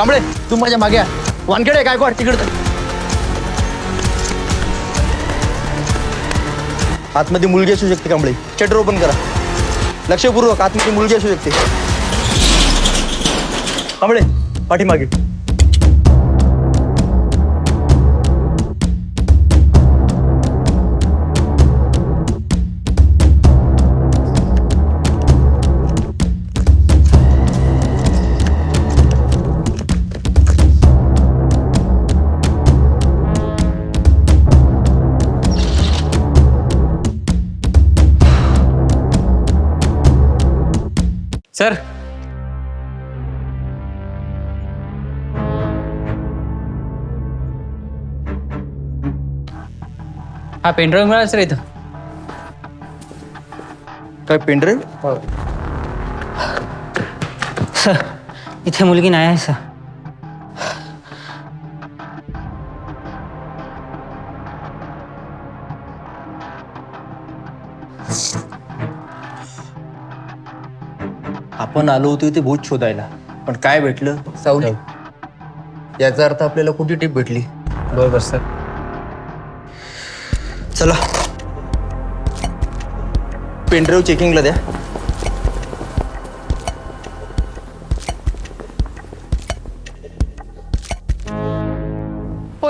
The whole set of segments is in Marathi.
कांबळे तू माझ्या मागे आ. वानखेडे काय कोण तिकडे आतमध्ये मुलगी असू शकते कांबळे. शटर ओपन करा. लक्षपूर्वक आतमध्ये मुलगी असू शकते. कांबळे पाठीमागे. सर. हा पेनड्राईव्ह मिळाला सर इथं. काय पेनड्राईव्ह सर इथे मुलगी नाही आहे सर. आपण आलो होतो ते भूत शोधायला. पण काय भेटलं? सावली. याचा अर्थ आपल्याला कुठे टीप भेटली? बरोबर सर. चला. पेनड्राईव्ह चेकिंगला द्या.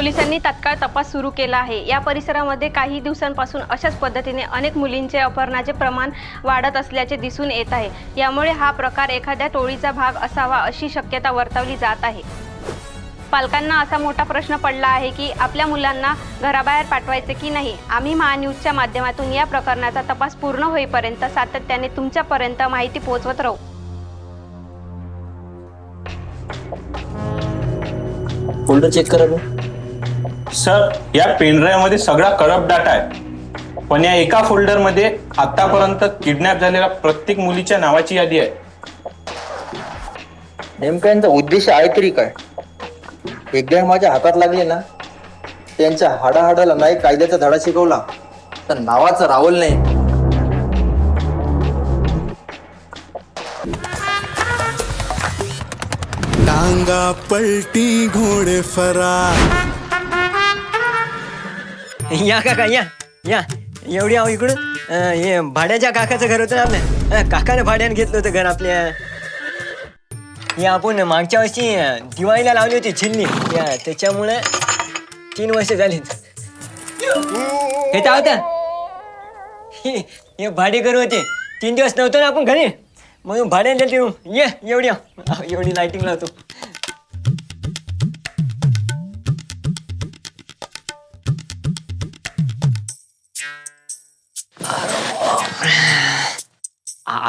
पोलिसांनी तात्काळ तपास सुरू केला आहे. या परिसरामध्ये काही दिवसांपासून अशाच पद्धतीने अनेक मुलींचे अपहरणाचे प्रमाण वाढत असल्याचे दिसून येत आहे. यामुळे हा प्रकार एखाद्या टोळीचा भाग असावा अशी शक्यता वर्तवली जात आहे. पालकांना असा मोठा प्रश्न पडला आहे की आपल्या मुलांना घराबाहेर पाठवायचे की नाही? आम्ही महान्यूजच्या माध्यमातून या प्रकरणाचा तपास पूर्ण होईपर्यंत सातत्याने तुमच्यापर्यंत माहिती पोहोचवत राहू. फोल्डर चेक करा सर या पेनड्राईव्हमध्ये सगळा करप्ट डाटा आहे. पण या एका फोल्डरमध्ये आतापर्यंत किडनॅप झालेल्या प्रत्येक मुलीच्या नावाची यादी आहे. नेमका यांचा उद्देश आहे तरी काय? एकदा माझ्या हातात लागले ना त्यांच्या हाडाहाडाला नाही कायद्याचा धडा शिकवला तर नावाचा रावल नाही. टांगा पलटी घोडे फरार. या काका या. या. एवढी आहो इकडून अं, हे भाड्याच्या काकाचं घर होतं ना आपलं. अं, काकाने भाड्याने घेतलं होतं घर आपल्या. हे आपण मागच्या वर्षी अं, दिवाळीला लावली होती छिल्ली. या त्याच्यामुळे तीन वर्ष झाली. हे काय होतं हे हे भाडेकर होते. तीन दिवस नव्हतं ना आपण घरी. म्हणून भाड्याने दिली ये एवढी आहो. एवढी लायटिंग लावतो.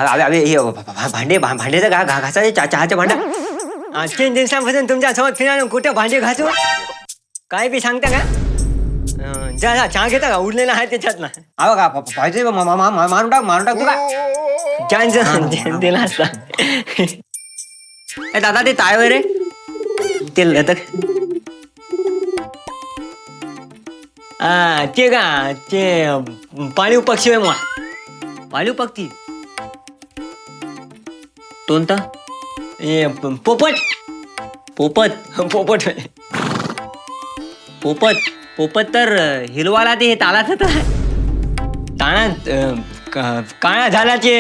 हे भा- भा- भांडे भा- भांड्याचं घा घा घासाचे चा चहाचे भांडा. तीन दिवसांपासून तुमच्यासमोर फिरायला कुठे भांडे घासू? काय बी सांगता का? अं, जा जा चहा घेता का? उरलेला आहे त्याच्यात ना अहो का प- पाहिजे मा- मा- मा- मारून टाक मारून टाक तू का दिला असता. ए, दादा ते ताय रे ते लटक हा ते का ते पाळीव पक्षी आहे मग. पाळीव पक्षी? कोणता ए प- पोपट. पोपट? पोपट. पोपट? पोपट तर अं, हिरवाला ते तालाच ताणात अं, क- काळा झाला ते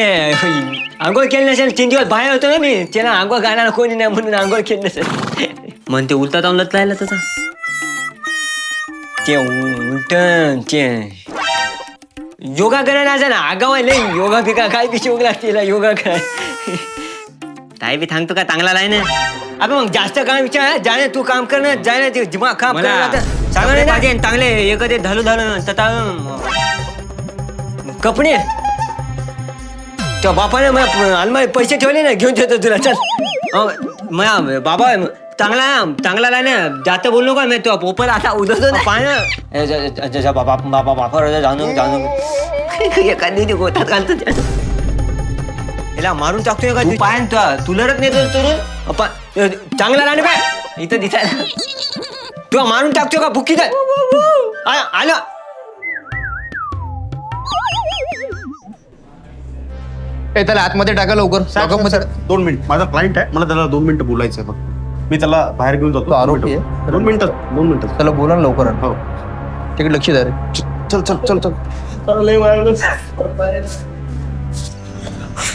आंघोळ केली नसेल तीन दिवस बाहेर होतो ना मी त्याला आंघोळ घालायला कोणी नाही म्हणून आंघोळ केली नसेल. म्हणते उलटा तांबलत राहिला तसा ते उलट ते योगा करायला जा ना आगाव आहे लय योगा बिगा काय बी शोक लागते योगा काय काय बी सांगतो का चांगला नाही ना। अबे मग जास्त काम विचार जाणे तू काम कर ना जाणे ते दिमाग काम कर ना आता. चांगलं नाही पाहिजे चांगले एखादे धलू धलू तथा कपडे? त्या बापाने मला अलमारी पैसे ठेवले ना घेऊन देतो तुला चल। माझा बाबा चांगला चांगला नाही ना जास्त बोललो का मी तो ना। पाय बाबा बाबा बापा जाणून जाणून एखादी ते गोतात घालतो याला मारून टाकतोय का पाय तुला रत नाही तर चांगला राणे काय इथं दिसायला. तुला मारून टाकतोय का बुक्की काय आलं. ए त्याला आतमध्ये टाका लवकर. लॉकअपमध्ये दोन मिनिट. माझा क्लायंट आहे. मला त्याला दोन मिनिटं बोलायचं आहे फक्त. मी त्याला बाहेर घेऊन जातो. तो आरोपी आहे? दोन मिनिटात दोन मिनिटात त्याला बोला ना लवकर. हो. तिकडे लक्ष द्या रे. चल चल चल चल.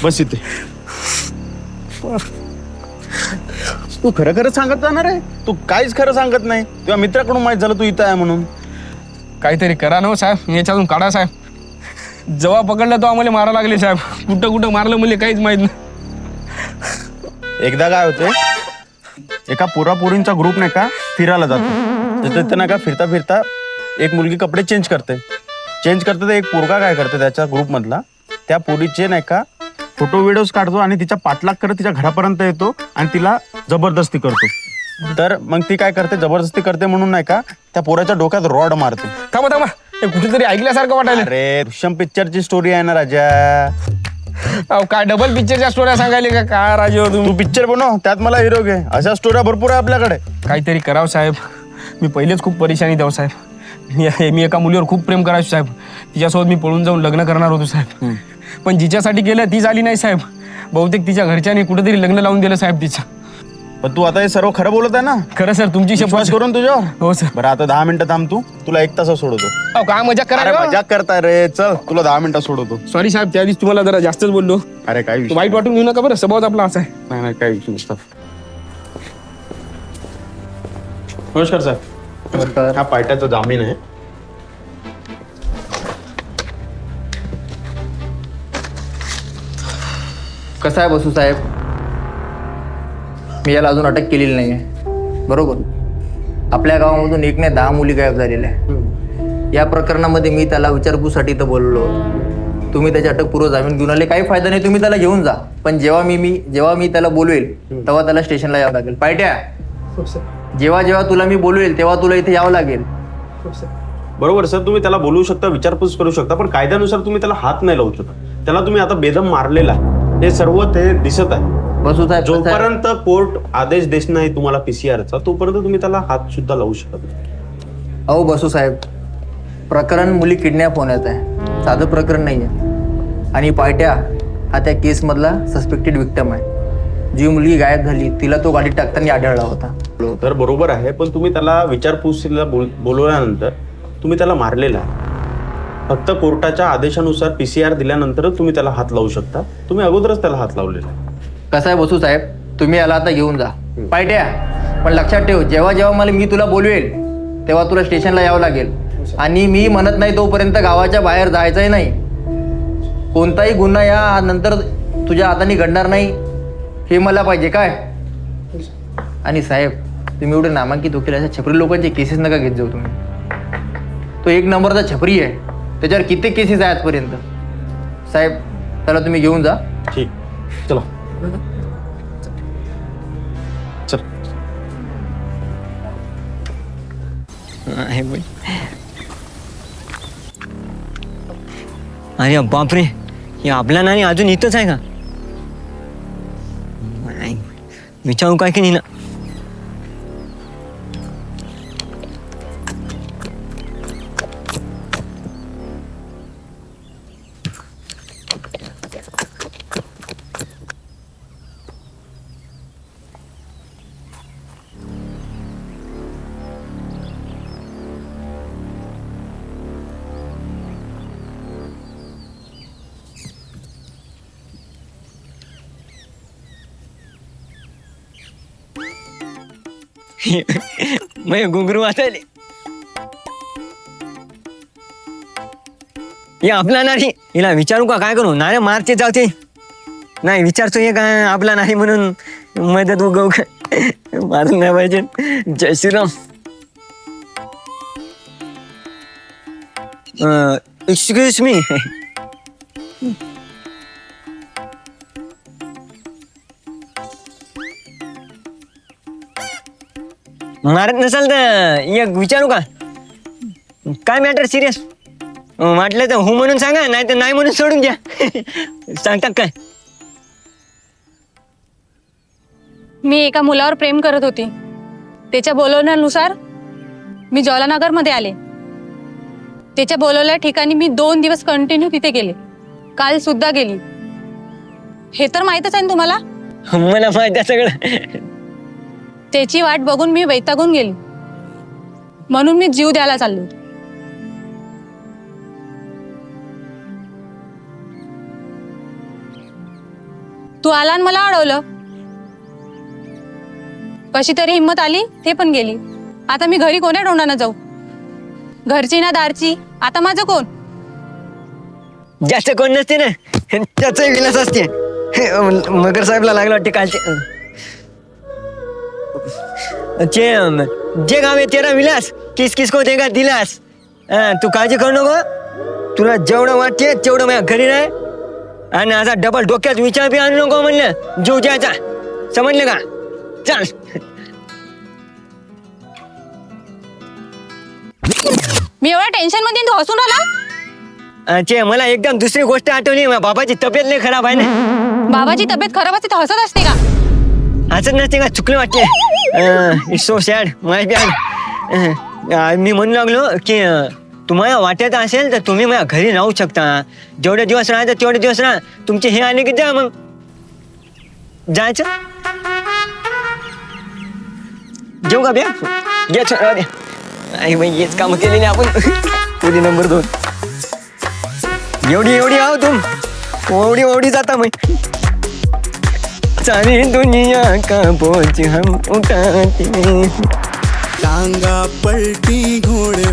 बस इथे. तू खरं खरं सांगत जाणार आहे? तू काहीच खरं सांगत नाही. तुझ्या मित्राकडून माहीत झालं तू इथं आहे म्हणून. काहीतरी करा ना हो साहेब. याच्यातून काढा साहेब. जेव्हा पकडलं तो आम्हाला मारा लागले साहेब. कुठं कुठं मारलं मला काहीच माहीत नाही. एकदा काय होते एका पोरापोरींचा ग्रुप नाही का? फिरायला जातो. तिथे तिथे नाही का फिरता फिरता एक मुलगी कपडे चेंज करते. चेंज करते तर एक पोरगा काय करते त्याच्या ग्रुपमधला त्या पोरीचे नाही का फोटो व्हिडिओज काढतो आणि तिच्या पाठलाग करत तिच्या घरापर्यंत येतो आणि तिला जबरदस्ती करतो. तर मग ती काय करते? जबरदस्ती करते म्हणून नाही का त्या पोराच्या डोक्यात रॉड मारते. थांबा थांबा. हे कुठेतरी ऐकल्यासारखं वाटायला अरे दृश्यम पिक्चरची स्टोरी आहे ना राजा. अहो काय डबल पिक्चरच्या स्टोऱ्या सांगायला का? काय राजे हो तुम्ही? तू पिक्चर बनव त्यात मला हिरो घे. अशा स्टोऱ्या भरपूर आहे आपल्याकडे. काहीतरी करावं साहेब. मी पहिलेच खूप परेशानी द्याव साहेब. मी मी एका मुलीवर खूप प्रेम करायचो साहेब. तिच्यासोबत मी पळून जाऊन लग्न करणार होतो साहेब. पण जिच्यासाठी केलं ती झाली नाही साहेब. बहुतेक तिच्या घरच्यांनी कुठेतरी लग्न लावून दिलं साहेब तिचं. पण तू आता हे सर्व खरं बोलत आहे ना? खरं सर तुमची विश्वास शपथ करून तुझ्यावर? हो सर. बरं आता दहा मिनिटं थांब तू. तुला एक तास सोडवतो. अहो काय मजा अरे करा मजाक करताय रे. चल तुला दहा मिनिटं सोडवतो. सॉरी साहेब त्या दिवशी तुम्हाला जरा जास्तच बोललो. अरे काय विषय? वाईट वाटून घेऊ नका बरं स्वभाव आपला असा आहे. नाही नाही काय विषय नसतं. नमस्कार साहेब नमस्कार. हा पायट्याचा जामीन आहे. कसं आहे बसू साहेब? मी याला अजून अटक केलेली नाही आहे बरोबर? आपल्या गावामधून एक नाही दहा मुली गायब झालेल्या आहे या प्रकरणामध्ये मी त्याला विचारपूसाठी इथं बोललो. तुम्ही त्याची अटकपूर्व जामीन घेऊन आले. काही फायदा नाही तुम्ही त्याला घेऊन जा. पण जेव्हा मी मी जेव्हा मी त्याला बोलवेल तेव्हा त्याला स्टेशनला यावं लागेल. पायट्या! जेव्हा जेव्हा तुला मी बोलवेल तेव्हा तुला इथे यावं लागेल. बरोबर सर. तुम्ही त्याला बोलवू शकता विचारपूस करू शकता पण कायद्यानुसार तुम्ही त्याला हात नाही लावू शकत. त्याला तुम्ही आता बेदम मारलेला आहे. हे सर्व ते दिसत आहे. बसू साहेब कसं आहे? जोपर्यंत कोर्ट आदेश देत नाही तुम्हाला पीसीआरचा तोपर्यंत तुम्ही त्याला हात सुद्धा लावू शकत नाही. अहो बसू साहेब प्रकरण मुली किडनॅप होण्यात आहे. साधं प्रकरण नाही आहे. आणि पायट्या हा त्या केसमधला सस्पेक्टेड विक्टम आहे. जी मुलगी गायब झाली तिला तो गाडीत टाकताना आढळला होता. तर बरोबर आहे पण तुम्ही त्याला विचारपूसीला बोल बोलवल्यानंतर तुम्ही त्याला मारलेला आहे. फक्त कोर्टाच्या आदेशानुसार पीसीआर दिल्यानंतरच तुम्ही त्याला हात लावू शकता. तुम्ही अगोदरच त्याला हात लावलेला आहे. कसं आहे बसू साहेब? तुम्ही याला आता घेऊन जा. पायट्या. पण लक्षात ठेव जेव्हा जेव्हा मला मी तुला बोलवेल तेव्हा तुला स्टेशनला यावं लागेल. आणि मी म्हणत नाही तोपर्यंत गावाच्या बाहेर जायचंही नाही. कोणताही गुन्हा या नंतर तुझ्या हाताने घडणार नाही. हे मला पाहिजे काय? आणि साहेब तुम्ही एवढे नामांकित वकील अशा छपरी लोकांचे केसेस नका घेत जाऊ तुम्ही. तो एक नंबरचा छपरी आहे. त्याच्यावर किती केसेस आहे आजपर्यंत साहेब त्याला तुम्ही घेऊन जा. ठीक. चला. चल. बोल अरे बापरे हे आपला नाही अजून इथंच आहे का? नाही. विचारू काय की नाही ना? मग घुंगरू वाचायले हे आपला नाही. हिला विचारू का? काय करू? नाही मारते जाऊते नाही विचारतो हे काय आपला नाही म्हणून मदत उगव मारून नाही पाहिजे. जय श्रीराम. एक्सक्यूज मी मारत नसाल तर एक विचारू का? काय मॅटर सिरियस म्हटलं तर हो म्हणून सांगा नाही तर नाही म्हणून सोडून द्या. सांगतात काय? मी एका मुलावर प्रेम करत होती. त्याच्या बोलवण्यानुसार मी ज्वालानगरमध्ये आले. त्याच्या बोलवल्या ठिकाणी मी दोन दिवस कंटिन्यू तिथे गेले. काल सुद्धा गेली. हे तर माहीतच आहे ना तुम्हाला? मला माहीत आहे सगळं. त्याची वाट बघून मी वैतागून गेली. म्हणून मी जीव द्यायला चाललो. तू आला आणि मला अडवलं. कशी तरी हिंमत आली ते पण गेली. आता मी घरी कोण्या तोंडानं जाऊ? घरची ना दारची आता माझं कोण? जास्त कोण नसते ना. त्याच विलास असते. मगर साहेबला लागलं वाटते कालचे. अं, जे गाव आहे तेरा विलास किस किस को देगा दिलास। हा, तू काळजी करू नको। तुला जेवढं वाटते तेवढं माझ्या घरी नाही आणि आता डबल डोक्यात विचार बी आणू नको म्हणलं. जीव द्यायचा. समजलं का? चल. मी एवढ्या टेन्शनमध्ये आणि तू हसून अं, ते मला एकदम दुसरी गोष्ट आठवली. माझ्या बाबाची तब्येत लय खराब आहे ना. बाबाची तब्येत खराब असते तर हसत असते का? असं नसते का? चुकलं वाटते it's so sad my bad मी म्हणू लागलो की तुम्हाला वाटत असेल तर तुम्ही माझ्या घरी राहू शकता. जेवढे दिवस राहायचं तेवढे दिवस राहा. तुमचे हे आले की द्या मग. जायचं? जेऊ का ब्या घे छोटा द्या आई बाई हेच कामं केलेली आपण. पुढे नंबर दोन. एवढी एवढी आहो तुम. ओवडी ओवडी जाता मग. सारी दुनिया का बोझ हम उठाते टांगा पलटी घोड़े